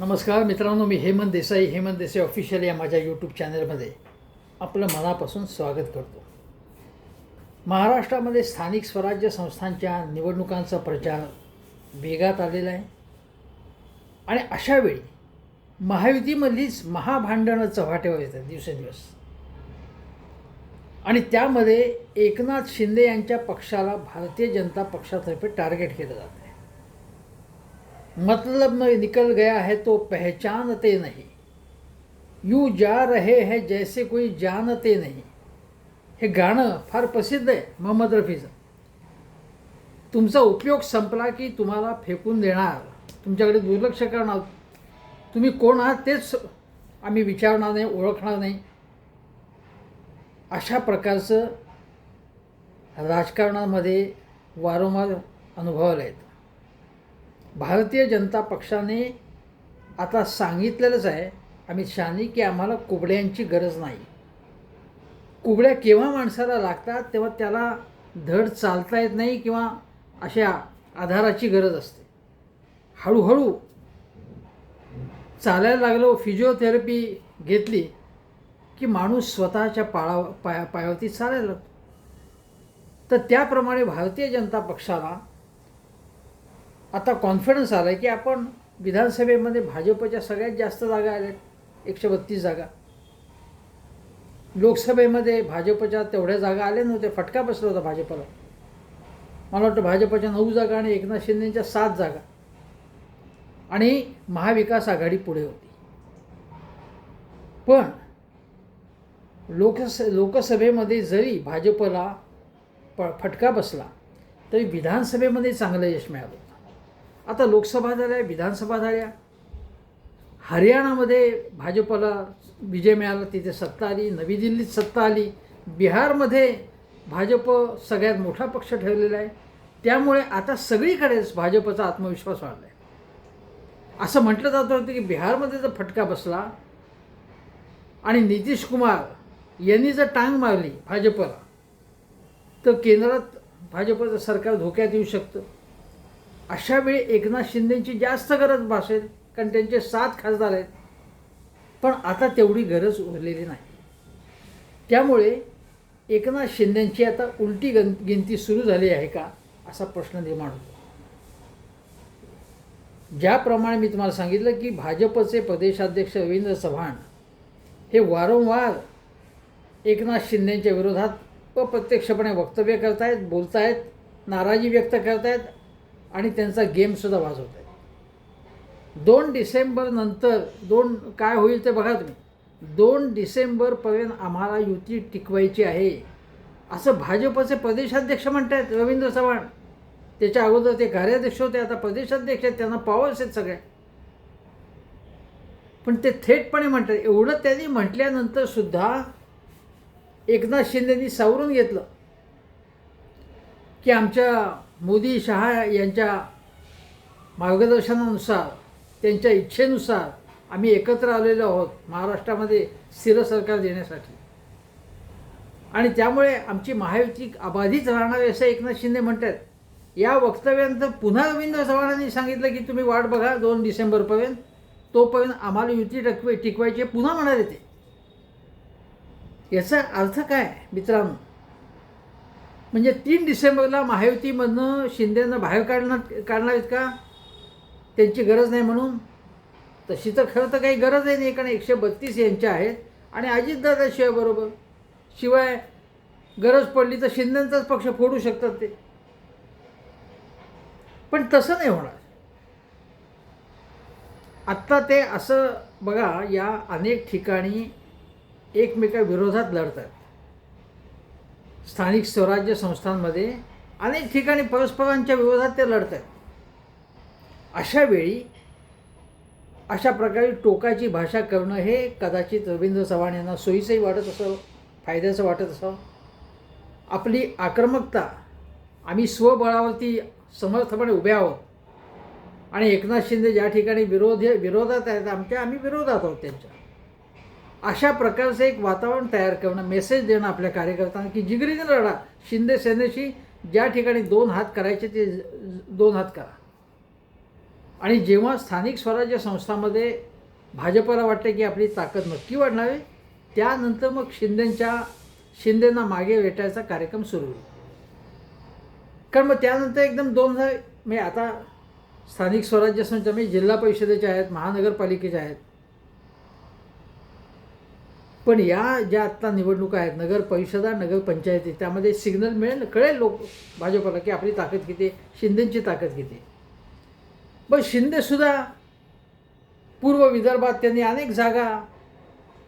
नमस्कार मित्रांनो मी हेमंत देसाई. हेमंत देसाई ऑफिशियल या माझ्या यूट्यूब चॅनलमध्ये आपलं मनापासून स्वागत करतो. महाराष्ट्रामध्ये स्थानिक स्वराज्य संस्थांच्या निवडणुकांचा प्रचार वेगात आलेला आहे. आणि अशावेळी महायुतीमधलीच महाभांडणं चव्हाटेवर येतात दिवसेंदिवस. आणि त्यामध्ये एकनाथ शिंदे यांच्या पक्षाला भारतीय जनता पक्षातर्फे टार्गेट केलं जातं. मतलब में निकल गया है तो पहचानते नहीं। यूं जा रहे हैं जैसे कोई जानते नहीं। हे गाणं फार प्रसिद्ध आहे मोहम्मद रफीचं तुमचा उपयोग संपला की तुम्हाला फेकून देणार। तुमच्याकडे दुर्लक्ष करणार। तुम्ही कोण आहात तेच आम्ही विचारणार नाही ओळखणार नाही। अशा प्रकारचं राजकारणामध्ये वारंवार अनुभवायला येतं भारतीय जनता पक्षाने आता सांगितलेलंच आहे अमित शहानी की आम्हाला कुबड्यांची गरज नाही. कुबड्या केव्हा माणसाला लागतात तेव्हा त्याला धड चालता येत नाही किंवा अशा आधाराची गरज असते. हळूहळू चालायला लागलो फिजिओथेरपी घेतली की माणूस स्वतःच्या पाळा पाया पायावरती चालायला लागतो. तर त्याप्रमाणे भारतीय जनता पक्षाला आता कॉन्फिडन्स आला आहे की आपण विधानसभेमध्ये भाजपच्या सगळ्यात जास्त जागा आल्या आहेत एकशे बत्तीस जागा. लोकसभेमध्ये भाजपच्या तेवढ्या जागा आल्या नव्हत्या फटका बसला होता भाजपला. मला वाटतं भाजपच्या नऊ जागा आणि एकनाथ शिंदेच्या सात जागा. आणि महाविकास आघाडी पुढे होती. पण लोकस लोकसभेमध्ये जरी भाजपला प फटका बसला तरी विधानसभेमध्ये चांगलं यश मिळालं होतं. आता लोकसभा झाल्या विधानसभा झाल्या. हरियाणामध्ये भाजपला विजय मिळाला तिथे सत्ता आली नवी दिल्लीत सत्ता आली. बिहारमध्ये भाजप सगळ्यात मोठा पक्ष ठरलेला आहे. त्यामुळे आता सगळीकडेच भाजपचा आत्मविश्वास वाढला आहे असं म्हटलं जात होतं की बिहारमध्ये जर फटका बसला आणि नितीश कुमार यांनी जर टांग मारली भाजपला तर केंद्रात भाजपचं सरकार धोक्यात येऊ शकतं. अशा वेळी एकनाथ शिंदेची जास्त गरज भासेल कारण त्यांचे सात खासदार आहेत. पण आता तेवढी गरज उरलेली नाही. त्यामुळे एकनाथ शिंदेंची आता उलटी गन गिनती सुरू झाली आहे का असा प्रश्न निर्माण होतो. ज्याप्रमाणे मी तुम्हाला सांगितलं की भाजपचे प्रदेशाध्यक्ष रवींद्र चव्हाण हे वारंवार एकनाथ शिंदेंच्या विरोधात अप्रत्यक्षपणे वक्तव्य करतायत बोलतायत नाराजी व्यक्त करतायत आणि त्यांचा गेमसुद्धा वाजवत आहे दोन डिसेंबर नंतर दोन काय होईल ते बघा तुम्ही. दोन डिसेंबरपर्यंत आम्हाला युती टिकवायची आहे. असं भाजपचे प्रदेशाध्यक्ष म्हणत आहेत रवींद्र चव्हाण. त्याच्या अगोदर ते कार्याध्यक्ष होते आता प्रदेशाध्यक्ष आहेत त्यांना पॉवर्स आहेत सगळ्या. पण ते थेटपणे म्हणतात एवढं त्यांनी म्हटल्यानंतर सुद्धा एकनाथ शिंदेनी सावरून घेतलं. की आमच्या मोदी शहा यांच्या मार्गदर्शनानुसार त्यांच्या इच्छेनुसार आम्ही एकत्र आलेलो आहोत महाराष्ट्रामध्ये स्थिर सरकार देण्यासाठी. आणि त्यामुळे आमची महायुती अबाधित राहणार असं एकनाथ शिंदे म्हणतात. या वक्तव्यानंतर पुन्हा रवींद्र चव्हाणांनी सांगितलं की तुम्ही वाट बघा दोन डिसेंबरपर्यंत तोपर्यंत आम्हाला युती टकवे टिकवायची पुन्हा म्हणाले ते. याचा अर्थ काय मित्रांनो? म्हणजे तीन डिसेंबरला महायुतीमधनं शिंदेनं बाहेर काढणार काढणार आहेत का? त्यांची गरज नाही म्हणून. तशी तर खरं तर काही गरज आहे नाही कारण एकशे बत्तीस यांच्या आहेत आणि अजितदादाशिवाय बरोबर. शिवाय गरज पडली तर शिंदेंचाच पक्ष फोडू शकतात ते. पण तसं नाही होणार. आत्ता ते असं बघा या अनेक ठिकाणी एकमेकाविरोधात लढतात. स्थानिक स्वराज्य संस्थांमध्ये अनेक ठिकाणी परस्परांच्या विरोधात ते लढत आहेत अशा वेळी अशा प्रकारे टोकाची भाषा करणं हे कदाचित रवींद्र चव्हाण यांना सोयीचंही वाटत असावं फायद्याचं वाटत असावं. आपली आक्रमकता आम्ही स्वबळावरती समर्थपणे उभे आहोत. आणि एकनाथ शिंदे ज्या ठिकाणी विरोध विरोधात आहेत आमच्या आम्ही विरोधात आहोत त्यांच्या. अशा प्रकारचं एक वातावरण तयार करणं मेसेज देणं आपल्या कार्यकर्त्यांना की जिगरीने लढा शिंदे सेनेशी ज्या ठिकाणी दोन हात करायचे ते दोन हात करा. आणि जेव्हा स्थानिक स्वराज्य संस्थांमध्ये भाजपला वाटते की आपली ताकद नक्की वाढणावी त्यानंतर मग शिंदेंच्या शिंदेंना मागे वेटायचा कार्यक्रम सुरू होईल. कारण मग त्यानंतर एकदम दोन हजार म्हणजे आता स्थानिक स्वराज्य संस्था म्हणजे जिल्हा परिषदेच्या आहेत महानगरपालिकेच्या आहेत पण या ज्या आत्ता निवडणुका आहेत नगर परिषदा नगरपंचायती त्यामध्ये सिग्नल मिळेल कळेल लोक भाजपला की आपली ताकद किती आहे शिंदेची ताकद किती आहे. पण शिंदेसुद्धा पूर्व विदर्भात त्यांनी अनेक जागा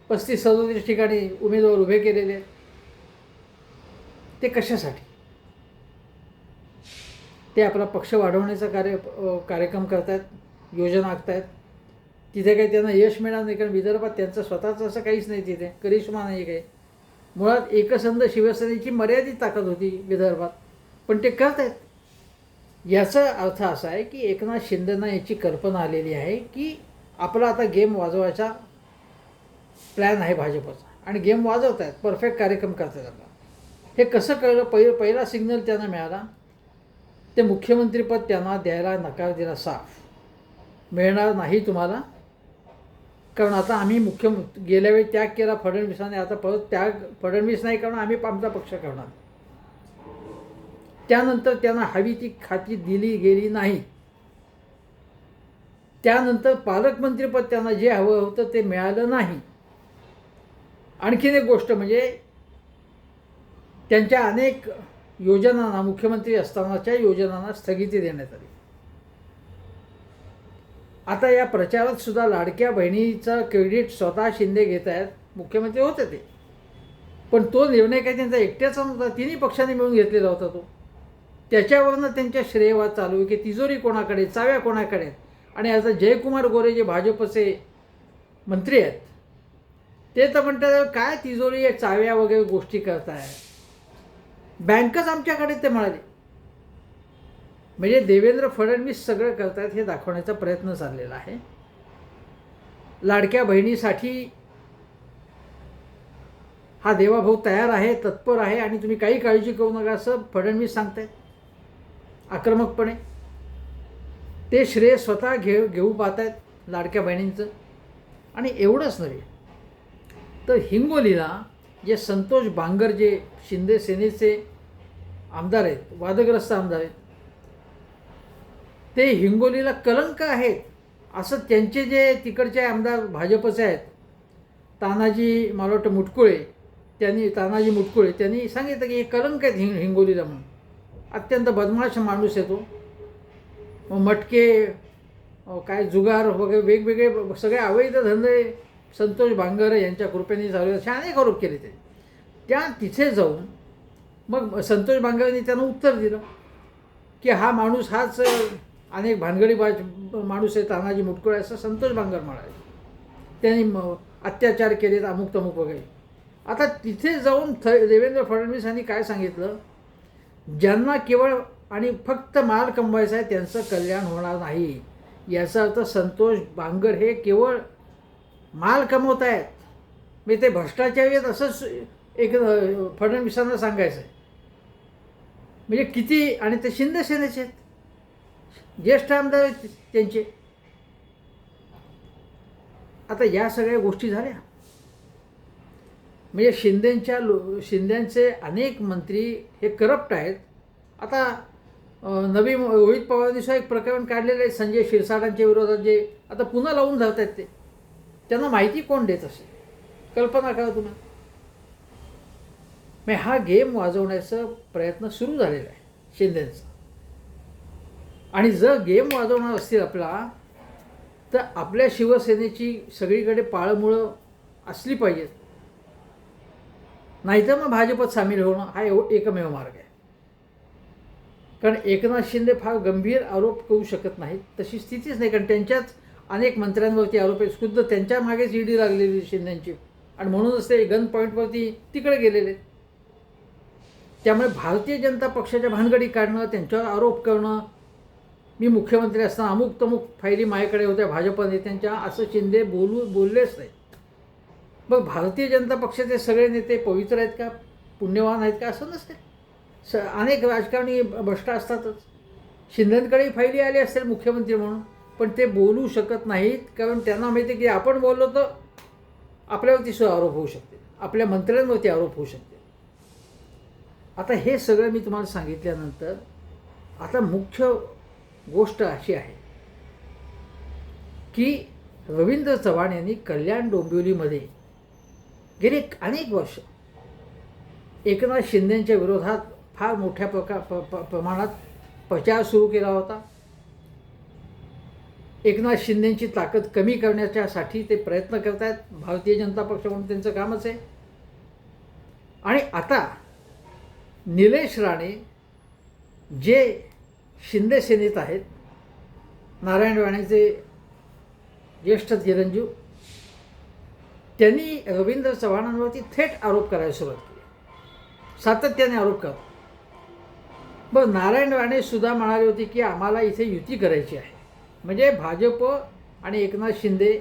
पस्तीस सदोतीस ठिकाणी उमेदवार उभे केलेले ते कशासाठी? ते आपला पक्ष वाढवण्याचा कार्य कार्यक्रम करतायत योजना आखतायत. तिथे काही त्यांना यश मिळणार नाही कारण विदर्भात त्यांचं स्वतःचं असं काहीच नाही तिथे. करिश्मा नाही काही. मुळात एकसंध शिवसेनेची मर्यादित ताकद होती विदर्भात. पण ते करत आहेत याचा अर्थ असा आहे की एकनाथ शिंदेना याची कल्पना आलेली आहे की आपला आता गेम वाजवायचा प्लॅन आहे भाजपचा. आणि गेम वाजवत आहेत परफेक्ट कार्यक्रम करतात आपला हे कसं कळलं? पहि पहिला सिग्नल त्यांना मिळाला. ते मुख्यमंत्रीपद त्यांना द्यायला नकार दिला साफ. मिळणार नाही तुम्हाला. कारण आता आम्ही मुख्य गेल्या वेळी त्याग केला फडणवीसाने. आता परत त्याग फडणवीस नाही करणार आम्ही आमचा पक्ष करणार. त्यानंतर त्यांना हवी ती खाती दिली गेली नाही. त्यानंतर पालकमंत्रीपद त्यांना जे हवं होतं ते मिळालं नाही. आणखीन एक गोष्ट म्हणजे त्यांच्या अनेक योजनांना मुख्यमंत्री असतानाच्या योजनांना स्थगिती देण्यात आली. आता या प्रचारात सुद्धा लाडक्या बहिणीचा क्रेडिट स्वतः शिंदे घेत आहेत. मुख्यमंत्री होते ते. पण तो निर्णय काही त्यांचा एकट्याचा नव्हता तिन्ही पक्षांनी मिळून घेतलेला होता तो. त्याच्यावरनं त्यांच्या श्रेयवाद चालू आहे की तिजोरी कोणाकडे चाव्या कोणाकडे आहेत. आणि आता जयकुमार गोरे जे भाजपचे मंत्री आहेत ते तर म्हणतात काय तिजोरी चाव्या वगैरे गोष्टी करताय? बँकच आमच्याकडे ते म्हणाले. म्हणजे देवेंद्र फडणवीस सगळं करतायत हे दाखवण्याचा प्रयत्न चाललेला आहे. लाडक्या बहिणीसाठी हा देवाभाऊ तयार आहे तत्पर आहे आणि तुम्ही काही काळजी करू नका असं फडणवीस सांगतायत. आक्रमकपणे. ते श्रेय स्वतः घेऊ घेऊ पाहत आहेत लाडक्या बहिणींचं. आणि एवढंच नव्हे तर हिंगोलीला जे संतोष बांगर जे शिंदे सेनेचे आमदार आहेत वादग्रस्त आमदार आहेत ते हिंगोलीला कलंक आहेत असं त्यांचे जे तिकडचे आमदार भाजपचे आहेत तानाजी मला वाटतं मुटकुळे त्यांनी तानाजी मुटकुळे त्यांनी सांगितलं की हे कलंक आहेत हिंग हिंगोलीला म्हणून. अत्यंत बदमाश माणूस येतो मग मटके काय जुगार वगैरे वेगवेगळे सगळे अवैध धंदे संतोष बांगर यांच्या कृपेने चालू असे अनेक आरोप केले ते त्या तिथे जाऊन मग संतोष बांगरांनी त्यांना उत्तर दिलं की हा माणूस हाच अनेक भानगडी बाज माणूस आहे तानाजी मुटकुळे असं संतोष भांगर म्हणाले. त्यांनी म अत्याचार केलेत अमुक तमुक वगैरे. आता तिथे जाऊन थ देवेंद्र फडणवीस यांनी काय सांगितलं? ज्यांना केवळ आणि फक्त माल कमवायचा आहे त्यांचं कल्याण होणार नाही. याचा अर्थ संतोष बांगर हे केवळ माल कमवत आहेत. मी ते भ्रष्टाचारी आहेत असंच एक फडणवीसांना सांगायचं आहे म्हणजे किती आणि ते शिंदे सेनेचे आहेत. ज्येष्ठ आमदार आहेत त्यांचे. आता या सगळ्या गोष्टी झाल्या. म्हणजे शिंदेंच्या लो शिंद्यांचे अनेक मंत्री हे करप्ट आहेत. आता नवी रोहित पवार दिवसा एक प्रकरण काढलेलं आहे संजय शिरसाटांच्या विरोधात जे आता पुन्हा लावून धरत आहेत ते. त्यांना माहिती कोण देत असेल? कल्पना करा तुम्ही. मग हा गेम वाजवण्याचा प्रयत्न सुरू झालेला आहे शिंदेचा. आणि जर गेम वाजवणार असतील आपला तर आपल्या शिवसेनेची सगळीकडे पाळमुळं असली पाहिजेत. नाहीतर मग भाजपत सामील होणं हा एव एकमेव मार्ग आहे. कारण एकनाथ शिंदे फार गंभीर आरोप करू शकत नाहीत तशी स्थितीच नाही. कारण त्यांच्याच अनेक मंत्र्यांवरती आरोप आहेत. खुद्द त्यांच्या मागेच ईडी लागलेली शिंदेची. आणि म्हणूनच ते गन पॉईंटवरती तिकडे गेलेले त्यामुळे भारतीय जनता पक्षाच्या भानगडी काढणं त्यांच्यावर आरोप करणं मी मुख्यमंत्री असताना अमुक तमुक फायली माझ्याकडे होत्या भाजप नेत्यांच्या असं शिंदे बोलू बोललेच नाही मग भारतीय जनता पक्षाचे सगळे नेते पवित्र आहेत का पुण्यवान आहेत का असं नसते. स अनेक राजकारणी भ्रष्ट असतातच. शिंदेकडे फायली आली असेल मुख्यमंत्री म्हणून पण ते बोलू शकत नाहीत कारण त्यांना माहिती आहे की आपण बोललो तर आपल्यावरती सुद्धा आरोप होऊ शकते आपल्या मंत्र्यांवरती आरोप होऊ शकते आता हे सगळं मी तुम्हाला सांगितल्यानंतर आता मुख्य गोष्ट अशी आहे की रवींद्र चव्हाण यांनी कल्याण डोंबिवलीमध्ये गेले अनेक वर्ष. एकनाथ शिंदेच्या विरोधात फार मोठ्या प्रका प प प्रमाणात प्रचार सुरू केला होता. एकनाथ शिंदेची ताकद कमी करण्याच्यासाठी ते प्रयत्न करत आहेत भारतीय जनता पक्ष म्हणून त्यांचं कामच आहे. आणि आता निलेश राणे जे शिंदे सेनेत आहेत. नारायण राणेचे ज्येष्ठ चिरंजीव. त्यांनी रवींद्र चव्हाणांवरती थेट आरोप करायला सुरुवात केली. सातत्याने आरोप करत बरं नारायण राणे सुद्धा म्हणाले होते की आम्हाला इथे युती करायची आहे. म्हणजे भाजप आणि एकनाथ शिंदे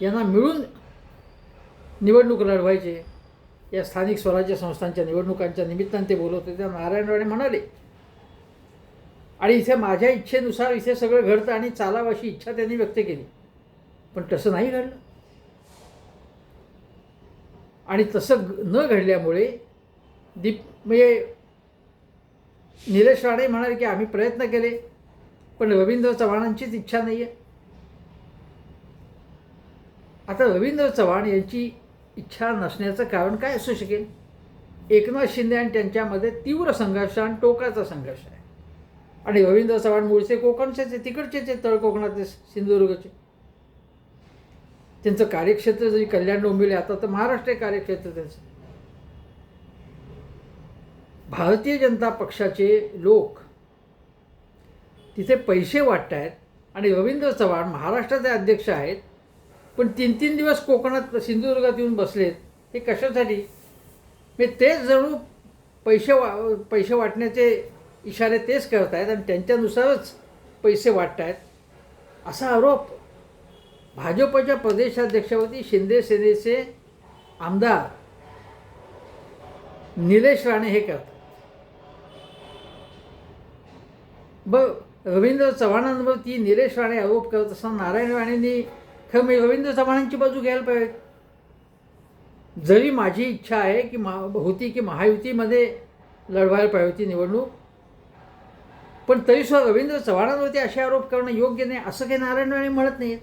यांना मिळून निवडणूक लढवायचे. या स्थानिक स्वराज्य संस्थांच्या निवडणुकांच्या निमित्ताने ते बोलत होते. त्या नारायण राणे म्हणाले आणि इथे माझ्या इच्छेनुसार इथे सगळं घडतं आणि चालावं अशी इच्छा त्यांनी व्यक्त केली. पण तसं नाही घडलं. आणि तसं न घडल्यामुळे दीप म्हणजे निलेश राणे म्हणाले की आम्ही प्रयत्न केले पण रवींद्र चव्हाणांचीच इच्छा नाही आहे आता रवींद्र चव्हाण यांची इच्छा नसण्याचं कारण काय असू शकेल? एकनाथ शिंदे आणि त्यांच्यामध्ये तीव्र संघर्ष आणि टोकाचा संघर्ष आहे. आणि रवींद्र चव्हाण मूळचे कोकणचेच आहे तिकडचेच आहे तळ कोकणातले सिंधुदुर्गचे. त्यांचं कार्यक्षेत्र जरी कल्याण डोंबिले आता तर महाराष्ट्र कार्यक्षेत्र त्यांचं. भारतीय जनता पक्षाचे लोक तिथे पैसे वाटत आहेत आणि रवींद्र चव्हाण महाराष्ट्राचे अध्यक्ष आहेत पण तीन तीन दिवस कोकणात सिंधुदुर्गात येऊन बसलेत हे कशासाठी? मी तेच जणू पैसे वा पैसे वाटण्याचे इशारे तेच करत आहेत आणि त्यांच्यानुसारच पैसे वाटत आहेत असा आरोप भाजपच्या प्रदेशाध्यक्षावरती शिंदे सेनेचे आमदार निलेश राणे हे करतात. ब रवींद्र चव्हाणांवरती निलेश राणे आरोप करत असताना नारायण राणेंनी खरं मी रवींद्र चव्हाणांची बाजू घ्यायला पाहिजे. जरी माझी इच्छा आहे की मा होती की महायुतीमध्ये लढवायला पाहिजे होती निवडणूक पण तरीसुद्धा रवींद्र चव्हाणांवरती असे आरोप करणं योग्य नाही असं काही नारायण राणे म्हणत नाहीत.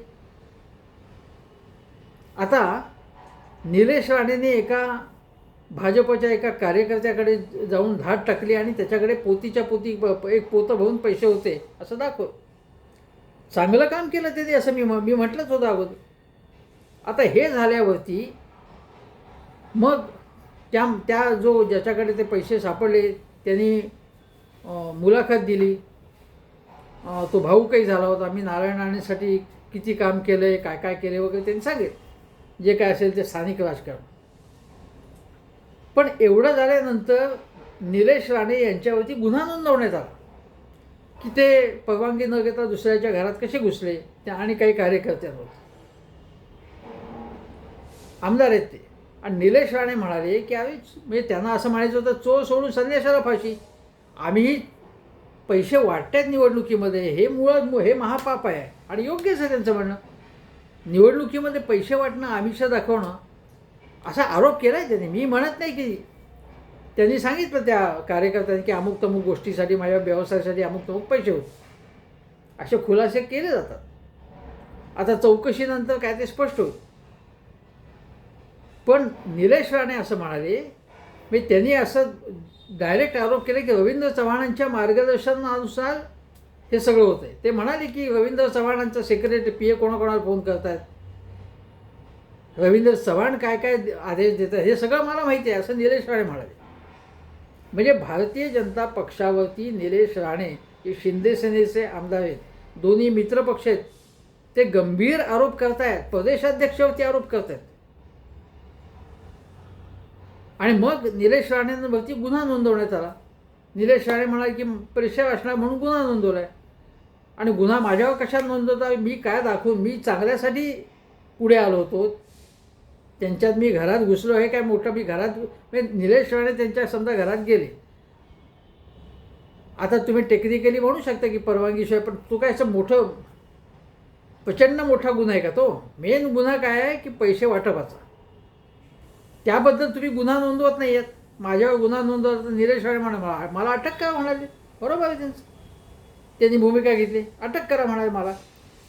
आता निलेश राणेने एका भाजपच्या एका कार्यकर्त्याकडे जाऊन धाड टाकली आणि त्याच्याकडे पोतीच्या पोती प- एक पोतं भरून पैसे होते असं दाखव. चांगलं काम केलं त्यांनी असं मी म- मी म्हटलंच होतं अगोदर. आता हे झाल्यावरती मग त्या त्या जो ज्याच्याकडे ते पैसे सापडले त्यांनी मुलाखत दिली. तो भाऊ काही झाला होता. मी नारायण राणेसाठी किती काम केलं आहे काय काय केले वगैरे त्यांनी सांगेल जे काय असेल ते स्थानिक राजकारण. पण एवढं झाल्यानंतर निलेश राणे यांच्यावरती गुन्हा नोंदवण्यात आला. की ते परवानगी न घेता दुसऱ्याच्या घरात कसे घुसले त्या आणि काही कार्यकर्त्यांवर आमदार आहेत ते. आणि निलेश राणे म्हणाले की अरे म्हणजे त्यांना असं म्हणायचं होतं चोर सोडून संदेशाला फाशी. आम्ही पैसे वाटतात निवडणुकीमध्ये. हे मुळात हे महापाप आहे. आणि योग्यच आहे त्यांचं म्हणणं. निवडणुकीमध्ये पैसे वाटणं आमिष दाखवणं असा आरोप केला आहे त्यांनी. मी म्हणत नाही की त्यांनी सांगितलं त्या कार्यकर्त्यांनी की अमुक तमुक गोष्टीसाठी माझ्या व्यवसायासाठी अमुक तमुक पैसे होते. असे खुलासे केले जातात. आता चौकशीनंतर काय ते स्पष्ट होईल. पण निलेश राणे असं म्हणाले मी त्यांनी असं डायरेक्ट आरोप केले की रवींद्र चव्हाणांच्या मार्गदर्शनानुसार हे सगळं होतं आहे ते म्हणाले की रवींद्र चव्हाणांचा सेक्रेटरी पी ए कोणाकोणाला फोन करतात रवींद्र चव्हाण काय काय आदेश देतात हे सगळं मला माहिती आहे असं निलेश राणे म्हणाले. म्हणजे भारतीय जनता पक्षावरती निलेश राणे हे शिंदेसेनेचे आमदार आहेत. दोन्ही मित्रपक्ष आहेत. ते गंभीर आरोप करतायत. प्रदेशाध्यक्षावरती आरोप करतायत. आणि मग निलेश राणेंवरती गुन्हा नोंदवण्यात आला. निलेश राणे म्हणाले की परीक्षा असणार म्हणून गुन्हा नोंदवला आहे आणि गुन्हा माझ्यावर कशात नोंदवता? मी काय दाखवून मी चांगल्यासाठी पुढे आलो होतो. त्यांच्यात मी घरात घुसलो हे काय मोठं? मी घरात म्हणजे निलेश राणे त्यांच्या समजा घरात गेले. आता तुम्ही टेक्निकली म्हणू शकता की परवानगीशिवाय पण तू काय असं मोठं प्रचंड मोठा गुन्हा आहे का तो? मेन गुन्हा काय आहे की पैसे वाटपाचा. त्याबद्दल तुम्ही गुन्हा नोंदवत नाही आहेत माझ्यावर गुन्हा नोंदवत निरेश निलेश राणे म्हणा मला मला अटक करा म्हणाले. बरोबर आहे त्यांचं. त्यांनी भूमिका घेतली. अटक करा म्हणाले मला.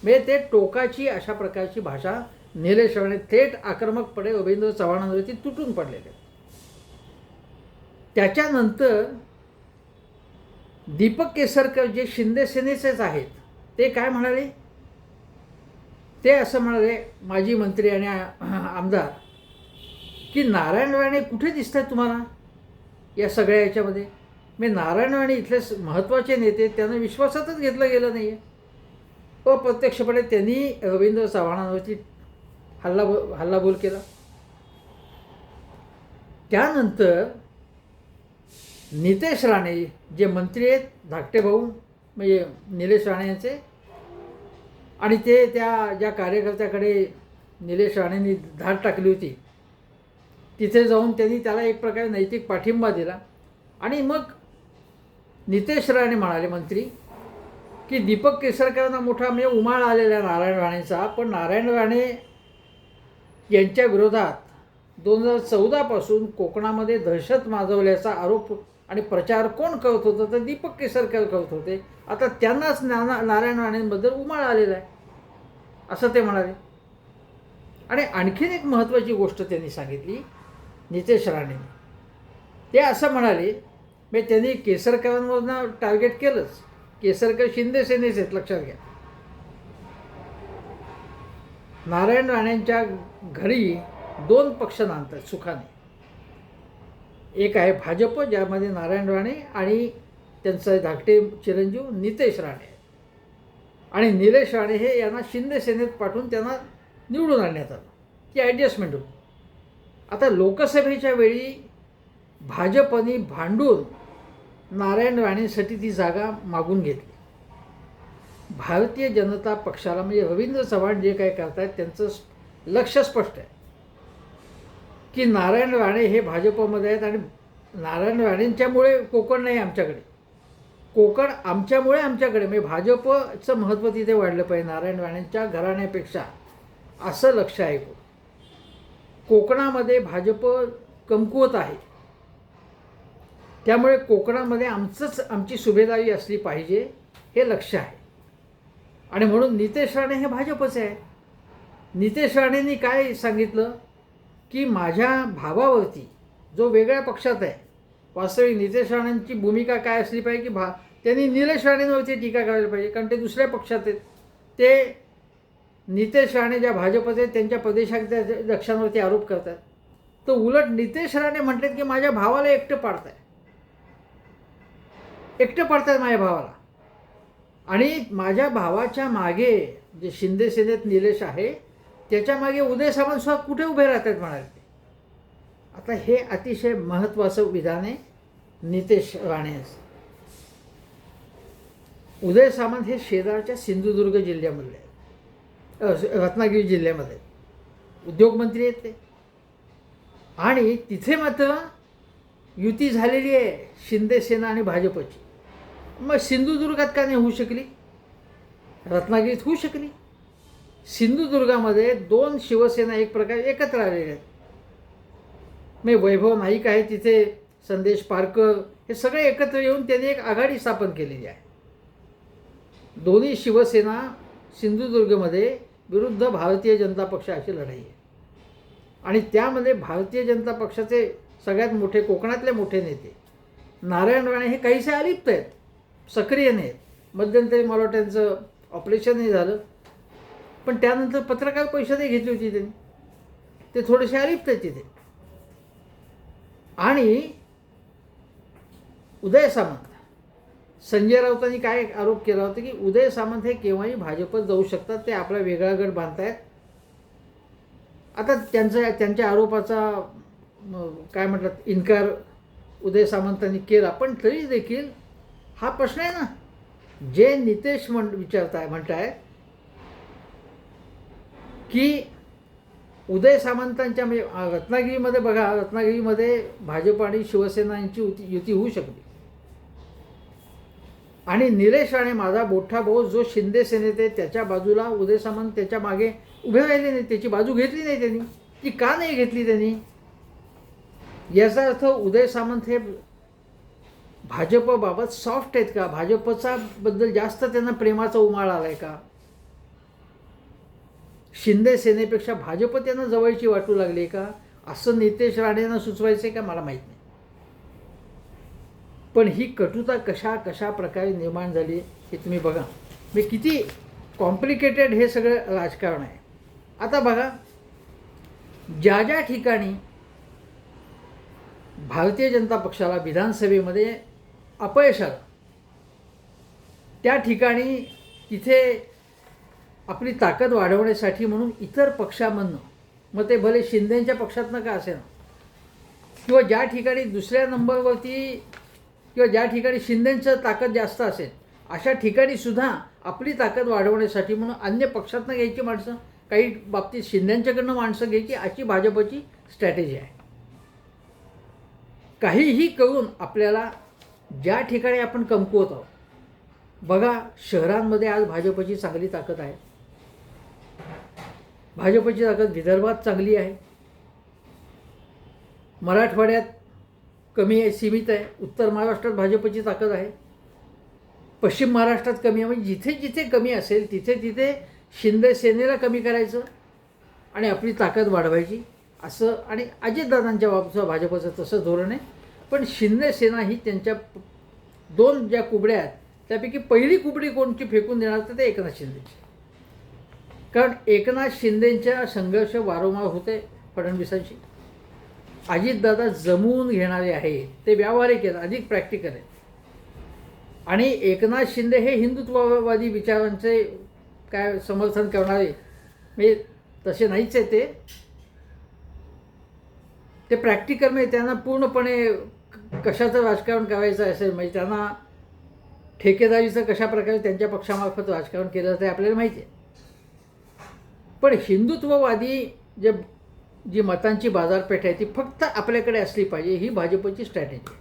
म्हणजे ते टोकाची अशा प्रकारची भाषा निलेश राणे थेट आक्रमकपणे रवींद्र चव्हाणांवरती तुटून पडलेले. त्याच्यानंतर दीपक केसरकर जे शिंदे सेनेचेच आहेत ते काय म्हणाले? ते असं म्हणाले माजी मंत्री आणि आमदार की नारायण राणे कुठे दिसत आहेत तुम्हाला? या सगळ्या याच्यामध्ये? मी नारायण राणे इथले महत्त्वाचे नेते त्यांना विश्वासातच घेतलं गेलं नाही आहे अप्रत्यक्षपणे त्यांनी रवींद्र चव्हाणांवरती हल्ला हल्लाबोल केला. त्यानंतर नितेश राणे जे मंत्री आहेत धाकटे भाऊ म्हणजे निलेश राणे यांचे आणि ते त्या ज्या कार्यकर्त्याकडे निलेश राणेंनी धाड टाकली होती तिथे जाऊन त्यांनी त्याला एक प्रकारे नैतिक पाठिंबा दिला. आणि मग नितेश राणे म्हणाले मंत्री की दीपक केसरकरांना मोठा म्हणजे उमाळ आलेला नारायण राणेचा पण नारायण राणे यांच्या विरोधात दोन हजार चौदापासून कोकणामध्ये दहशत माजवल्याचा आरोप आणि प्रचार कोण करत होतं तर दीपक केसरकर करत होते. आता त्यांनाच नाना नारायण राणेंबद्दल उमाळ आलेला आहे. असं ते म्हणाले. आणि आणखीन एक महत्त्वाची गोष्ट त्यांनी सांगितली नितेश राणेंनी ते असं म्हणाले मी त्यांनी केसरकरांवरनं टार्गेट केलंच. केसरकर शिंदे सेनेचे आहेत लक्षात घ्या. नारायण राणेंच्या घरी दोन पक्ष नांदतात सुखाने. एक आहे भाजप ज्यामध्ये नारायण राणे आणि त्यांचं धाकटे चिरंजीव नितेश राणे आणि निलेश राणे हे यांना शिंदे सेनेत पाठवून त्यांना निवडून आणण्यात आलं. ती ॲडजस्टमेंट होती. आता लोकसभेच्या वेळी भाजपने भांडून नारायण राणेंसाठी ती जागा मागून घेतली. भारतीय जनता पक्षाला म्हणजे रवींद्र चव्हाण जे काय करतायत त्यांचं लक्ष स्पष्ट आहे. की नारायण राणे हे भाजपमध्ये आहेत आणि नारायण राणेंच्यामुळे कोकण नाही आमच्याकडे. कोकण आमच्यामुळे आमच्याकडे. म्हणजे भाजपचं महत्त्व तिथे वाढलं पाहिजे नारायण राणेंच्या घराण्यापेक्षा. असं लक्ष आहे. कोकणामध्ये भाजप कमकुवत आहे. त्यामुळे कोकणामध्ये आमचंच आमची सुभेदारी असली पाहिजे हे लक्ष आहे. आणि म्हणून नितेश राणे हे भाजपच आहे. नितेश राणेंनी काय सांगितलं? की माझ्या भावावरती जो वेगळ्या पक्षात आहे वास्तविक नितेश राणेंची भूमिका काय असली पाहिजे की भा त्यांनी निलेश राणेंवरती टीका करायला पाहिजे कारण ते दुसऱ्या पक्षात आहेत. ते नितेश राणे ज्या भाजपचे आहेत त्यांच्या प्रदेशाध्यक्षांवरती आरोप करतात. तर उलट नितेश राणे म्हटलेत की माझ्या भावाला एकटं पाडताय. एकटं पाडतायत माझ्या भावाला. आणि माझ्या भावाच्या मागे जे शिंदे सेनेत निलेश आहे त्याच्यामागे उदय सामंत सुद्धा कुठे उभे राहतात म्हणाले ते. आता हे अतिशय महत्त्वाचं विधान आहे नितेश राणेचं. उदय सामंत हे शेजारच्या सिंधुदुर्ग जिल्ह्यामधले आहेत. रत्नागिरी जिल्ह्यामध्ये. उद्योगमंत्री आहेत ते. आणि तिथे मात्र युती झालेली आहे शिंदे सेना आणि भाजपची. मग सिंधुदुर्गात का नाही होऊ शकली? रत्नागिरीत होऊ शकली. सिंधुदुर्गामध्ये दोन शिवसेना एक प्रकारे एकत्र आलेल्या आहेत. मी वैभव नाईक आहे तिथे संदेश पारकर हे सगळे एकत्र येऊन त्यांनी एक आघाडी स्थापन केलेली आहे. दोन्ही शिवसेना सिंधुदुर्गमध्ये विरुद्ध भारतीय जनता पक्ष अशी लढाई आहे. आणि त्यामध्ये भारतीय जनता पक्षाचे सगळ्यात मोठे कोकणातले मोठे नेते नारायण राणे हे काहीसे अलिप्त आहेत सक्रिय नाहीत. मध्यंतरी मला वाटतं त्यांचं ऑपरेशनही झालं. पण त्यानंतर पत्रकार परिषदही घेतली होती त्यांनी. ते थोडेसे अलिप्त आहेत तिथे. आणि उदय सामंत संजय राऊतांनी काय आरोप केला होता की उदय सामंत हे केव्हाही भाजपत जाऊ शकतात ते आपला वेगळा गट बांधतायत? आता त्यांचा त्यांच्या आरोपाचा काय म्हणतात इन्कार उदय सामंतांनी केला पण तरी देखील हा प्रश्न आहे ना. जे नितेश म्हण विचारताय म्हणताय की उदय सामंतांच्या म्हणजे रत्नागिरीमध्ये बघा रत्नागिरीमध्ये भाजप आणि शिवसेना यांची युती युती होऊ शकते. आणि निलेश राणे माझा मोठा भाऊ जो शिंदे सेनेत आहे त्याच्या बाजूला उदय सामंत त्याच्यामागे उभे राहिले नाही त्याची बाजू घेतली नाही त्यांनी. ती का नाही घेतली त्यांनी? याचा अर्थ उदय सामंत हे भाजपबाबत सॉफ्ट आहेत का? भाजपचा बद्दल जास्त त्यांना प्रेमाचा उमाळ आला आहे का? शिंदे सेनेपेक्षा भाजप त्यांना जवळची वाटू लागली का? असं नितेश राणेंना सुचवायचं आहे का? मला माहीत नाही. पण ही कटुता कशा कशा प्रकारे निर्माण झाली हे तुम्ही बघा. मी किती कॉम्प्लिकेटेड हे सगळं राजकारण आहे. आता बघा ज्या ज्या ठिकाणी भारतीय जनता पक्षाला विधानसभेमध्ये अपयश आलं त्या ठिकाणी तिथे आपली ताकद वाढवण्यासाठी म्हणून इतर पक्षामधनं मग ते भले शिंदेंच्या पक्षातनं का असेना किंवा ज्या ठिकाणी दुसऱ्या नंबरवरती किंवा ज्या ठिकाणी शिंदेंचं ताकद जास्त असेल अशा ठिकाणी सुद्धा आपली ताकद वाढवण्यासाठी म्हणून अन्य पक्षातनं घ्यायची माणसं काही बाबतीत शिंद्यांच्याकडनं माणसं घ्यायची अशी भाजपची स्ट्रॅटेजी आहे. काहीही करून आपल्याला ज्या ठिकाणी आपण कमकुवत आहोत बघा शहरांमध्ये आज भाजपची चांगली ताकद आहे. भाजपची ताकद विदर्भात चांगली आहे. मराठवाड्यात कमी आहे सीमित आहे. उत्तर महाराष्ट्रात भाजपची ताकद आहे. पश्चिम महाराष्ट्रात कमी आहे. म्हणजे जिथे जिथे कमी असेल तिथे तिथे शिंदे सेनेला कमी करायचं आणि आपली ताकद वाढवायची. असं आणि अजितदादांच्या बाबतीत भाजपचं तसं धोरण आहे. पण शिंदे सेना ही त्यांच्या दोन ज्या कुबड्या आहेत त्यापैकी पहिली कुबडी कोणची फेकून देणार तर ते एकनाथ शिंदेची. कारण एकनाथ शिंदेच्या संघर्ष वारंवार होते फडणवीसांशी. अजितदादा जमवून घेणारे आहे ते व्यावहारिक आहेत अधिक प्रॅक्टिकल आहेत. आणि एकनाथ शिंदे हे हिंदुत्ववादी विचारांचे काय समर्थन करणारे म्हणजे तसे नाहीच आहे ते. ते प्रॅक्टिकल म्हणजे त्यांना पूर्णपणे कशाचं राजकारण करायचं असेल म्हणजे त्यांना ठेकेदारीचं कशा प्रकारे त्यांच्या पक्षामार्फत राजकारण केलं जातं हे आपल्याला माहिती आहे. पण हिंदुत्ववादी जे जी मतांची बाजारपेठ आहे ती फक्त आपल्याकडे असली पाहिजे ही भाजपची स्ट्रॅटेजी आहे.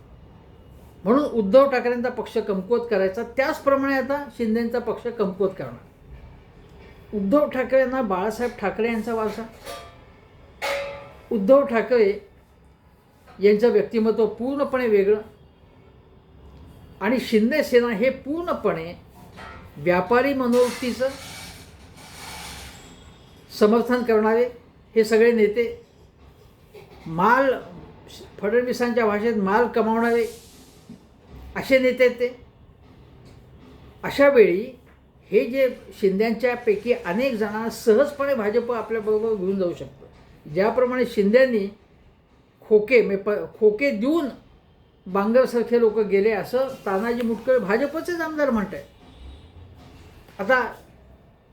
म्हणून उद्धव ठाकरेंचा पक्ष कमकुवत करायचा त्याचप्रमाणे आता शिंदेचा पक्ष कमकुवत करणार. उद्धव ठाकरेंना बाळासाहेब ठाकरे यांचा वारसा. उद्धव ठाकरे यांचं व्यक्तिमत्व पूर्णपणे वेगळं. आणि शिंदे सेना हे पूर्णपणे व्यापारी मनोवृत्तीचं समर्थन करणारे हे सगळे नेते माल फडणवीसांच्या भाषेत माल कमावणारे असे नेते आहेत ते. अशा वेळी हे जे शिंद्यांच्यापैकी अनेक जणांना सहजपणे भाजप आपल्याबरोबर घेऊन जाऊ शकतं. ज्याप्रमाणे शिंद्यांनी खोके मे प खोके देऊन बांगरसारखे लोक गेले असं तानाजी मुटकळे भाजपचेच आमदार म्हणत आहेत आता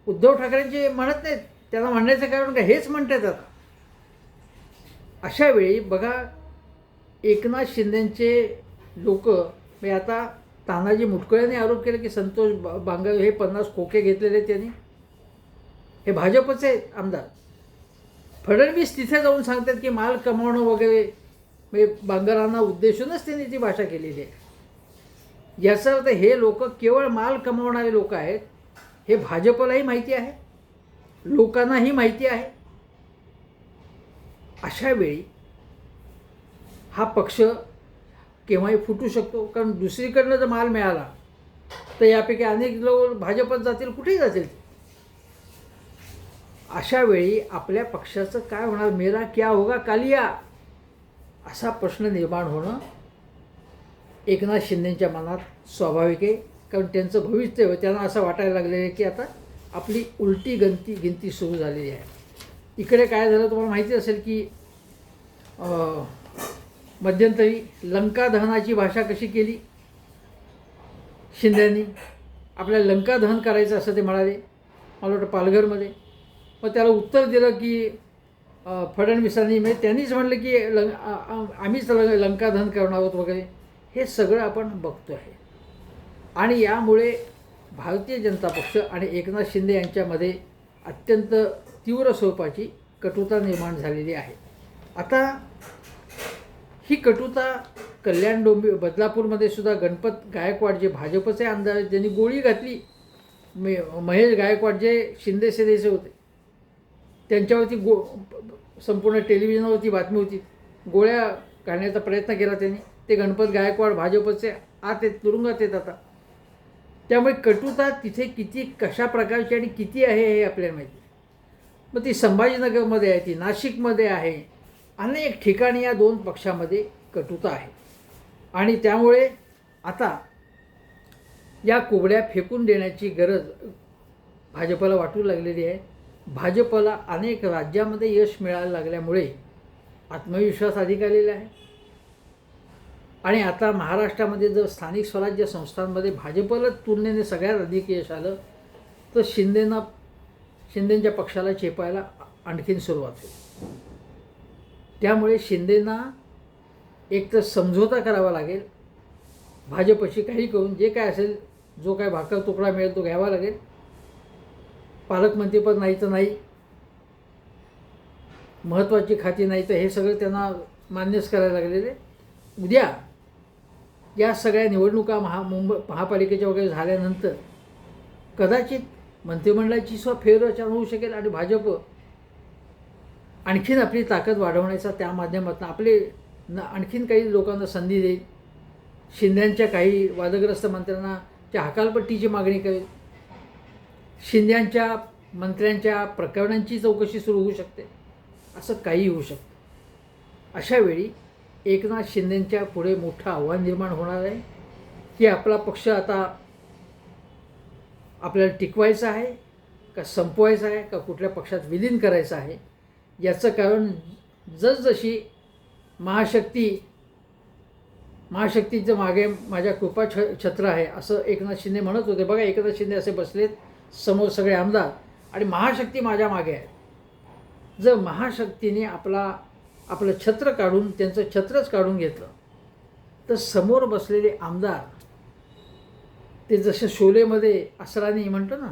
उद्धव ठाकरेंचे म्हणत नाहीत. त्याला म्हणण्याचं कारण काय हेच म्हणतात आता. अशा वेळी बघा एकनाथ शिंदेचे लोक म्हणजे आता तानाजी मुटकळ्याने आरोप केला की संतोष बा- बांगर हे पन्नास खोके घेतलेले त्यांनी. हे भाजपचे आमदार. फडणवीस तिथे जाऊन सांगतात की माल कमावणं वगैरे म्हणजे बांगरांना उद्देशूनच त्यांनी ती भाषा केलेली आहे. याचा अर्थ हे लोक केवळ माल कमावणारे लोक आहेत हे भाजपलाही माहिती आहे. लोकांनाही माहिती आहे. अशा वेळी हा पक्ष केव्हाही फुटू शकतो कारण दुसरीकडनं जर माल मिळाला तर यापैकी अनेक लोक भाजपात जातील कुठेही जातील. अशा वेळी आपल्या पक्षाचं काय होणार? मेरा क्या होगा? कालिया! असा प्रश्न निर्माण होणं एकनाथ शिंदेच्या मनात स्वाभाविक आहे कारण त्यांचं भविष्य त्यांना असं वाटायला लागलेलं आहे की आता आपली उलटी गंती गिनती सुरू झालेली आहे. इकडे काय झालं तुम्हाला माहिती असेल की मध्यंतरी लंका दहनाची भाषा कशी केली? शिंद्यांनी. आपल्याला लंका दहन करायचं असं ते म्हणाले. मला वाटतं पालघरमध्ये. मग त्याला उत्तर दिलं की फडणवीसांनी. म्हणजे त्यांनीच म्हटलं की लं आम्हीच ल- लंका दहन करणार आहोत वगैरे. हे सगळं आपण बघतो आहे आणि यामुळे भारतीय जनता पक्ष आणि एकनाथ शिंदे यांच्यामध्ये अत्यंत तीव्र स्वरूपाची कटुता निर्माण झालेली आहे. आता ही कटुता कल्याण डोंबी बदलापूरमध्ये सुद्धा गणपत गायकवाड जे भाजपचे आमदार आहेत गोळी घातली मे महेश गायकवाड जे शिंदे सेनेचे होते त्यांच्यावरती गो संपूर्ण टेलिव्हिजनवरती बातमी होती. गोळ्या घालण्याचा प्रयत्न केला त्यांनी. ते गणपत गायकवाड भाजपचे आत आहेत तुरुंगात येत आता. त्यामुळे कटुता तिथे किती कशा प्रकारची आणि किती आहे हे आपल्याला माहिती मग ती संभाजीनगरमध्ये आहे ती नाशिकमध्ये आहे. अनेक ठिकाणी या दोन पक्षामध्ये कटुता आहे. आणि त्यामुळे आता या कोबड्या फेकून देण्याची गरज भाजपला वाटू लागलेली आहे. भाजपला अनेक राज्यामध्ये यश मिळायला लागल्यामुळे आत्मविश्वास अधिक आलेला आहे. आणि आता महाराष्ट्रामध्ये जर स्थानिक स्वराज्य संस्थांमध्ये भाजपला तुलनेने सगळ्यात अधिक यश आलं तर शिंदेना शिंदेंच्या पक्षाला चेपायला आणखीन सुरुवात होईल. त्यामुळे शिंदेना एक तर समझोता करावा लागेल भाजपशी काही करून जे काय असेल जो काय भाकर तुकडा मिळेल तो घ्यावा लागेल. पालकमंत्रीपद नाही तर नाही महत्त्वाची खाती नाही तर हे सगळं त्यांना मान्यच करायला लागलेले. उद्या या सगळ्या निवडणुका महा मुंबई महापालिकेच्या वगैरे झाल्यानंतर कदाचित मंत्रिमंडळाची सुद्धा फेररचना होऊ शकेल आणि भाजप आणखीन आपली ताकद वाढवण्याचा त्या माध्यमातून आपले न आणखीन काही लोकांना संधी देईल. शिंद्यांच्या काही वादग्रस्त मंत्र्यांना त्या हकालपट्टीची मागणी करेल. शिंद्यांच्या मंत्र्यांच्या प्रकरणांची चौकशी सुरू होऊ शकते. असं काही होऊ शकतं. अशावेळी एकनाथ शिंदेंच्या पुढे मोठं आव्हान निर्माण होणार आहे की आपला पक्ष आता आपल्याला टिकवायचा आहे का संपवायचा आहे का कुठल्या पक्षात विलीन करायचं आहे याचं कारण जसजशी महाशक्ती महाशक्तीचं मागे माझ्या कृपा छ छत्र आहे असं एकनाथ शिंदे म्हणत होते. बघा एकनाथ शिंदे असे बसलेत समोर सगळे आमदार आणि महाशक्ती माझ्या मागे आहे. जर महाशक्तीने आपला आपलं छत्र काढून त्यांचं छत्रच काढून घेतलं. तर समोर बसलेले आमदार ते जसे शोलेमध्ये असरानी म्हणतो ना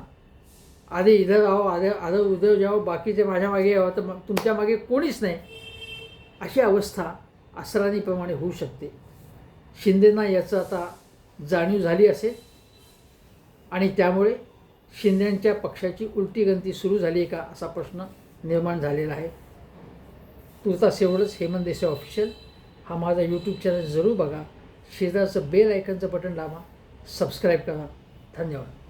आधी इधर आहो आधे आधं उधर जाओ बाकीचे माझ्या मागे यावं तर मग तुमच्या मागे कोणीच नाही. अशी अवस्था असरानीप्रमाणे होऊ शकते. शिंदेना याचं आता जाणीव झाली असेल. आणि त्यामुळे शिंद्यांच्या पक्षाची उलटी गंती सुरू झाली का असा प्रश्न निर्माण झालेला आहे. तुर्तास एवढंच हेमंत देसाई ऑफिशियल हा माझा यूट्यूब चॅनल जरूर बघा. शेजारचं बेल आयकनचं बटन दाबा सबस्क्राईब करा. धन्यवाद.